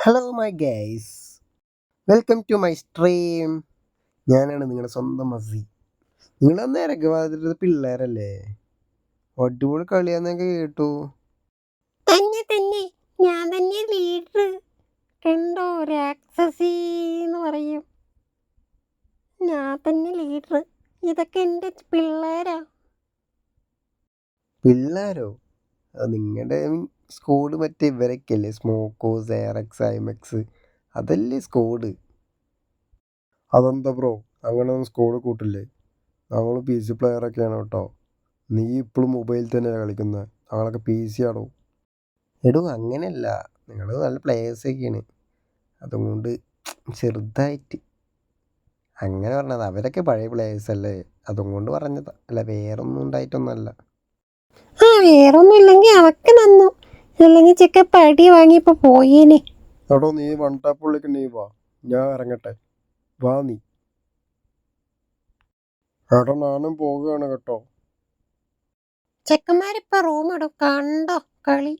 Hello my guys welcome to my stream ഞാനാണ് നിങ്ങളുടെ സ്വന്തം മസി നിങ്ങൾ നേരൊക്കെ വാതിരുന്നത് പിള്ളേരല്ലേ? അടിപൊളി കളിയാന്നൊക്കെ കേട്ടു. തന്നെ തന്നെ. ഞാൻ തന്നെ ലീഡർ കണ്ടോ? രാക്ഷസി എന്ന് പറയും. ഞാൻ തന്നെ ലീഡർ ഇതൊക്കെ എന്റെ പിള്ളേരാ. പിള്ളേരോ? നിങ്ങളുടെ സ്കോഡ് മറ്റേ ഇവരൊക്കെ അല്ലേ സ്മോക്കോ സേറക്സ് ഐമെക്സ് അതല്ലേ സ്കോഡ് അതെന്താ ബ്രോ അങ്ങനെയൊന്നും സ്കോഡ് കൂട്ടില്ലേ? ഞങ്ങൾ പി സി പ്ലെയറൊക്കെയാണ് കേട്ടോ. നീ ഇപ്പോഴും മൊബൈലിൽ തന്നെയാണ് കളിക്കുന്നത് ഞങ്ങളൊക്കെ പി സി ആണോ? എടോ അങ്ങനെയല്ല. നിങ്ങൾ നല്ല പ്ലേയേഴ്സൊക്കെയാണ് അതുകൊണ്ട് ചെറുതായിട്ട്. അങ്ങനെ പറഞ്ഞത്. അവരൊക്കെ പഴയ പ്ലേയേഴ്സ് അല്ലേ? അതുകൊണ്ട് പറഞ്ഞതാ. അല്ല വേറൊന്നും ഉണ്ടായിട്ടൊന്നുമല്ല. ആ വേറൊന്നും ഇല്ലെങ്കിൽ അവക്ക് നന്നു. അല്ലെങ്കിൽ ചെക്ക പടി വാങ്ങിയപ്പോൾ പോയേനെ. എടോ നീ വൺ ടാപ്പ് വിളിക്ക് നീ വാ. ഞാൻ ഇറങ്ങട്ടെ. വാ നീ. എടാ നാനും പോവുകയാണ് കേട്ടോ. ചെക്കന്മാരിപ്പോ റൂം ഇടും. കണ്ടോ കളി?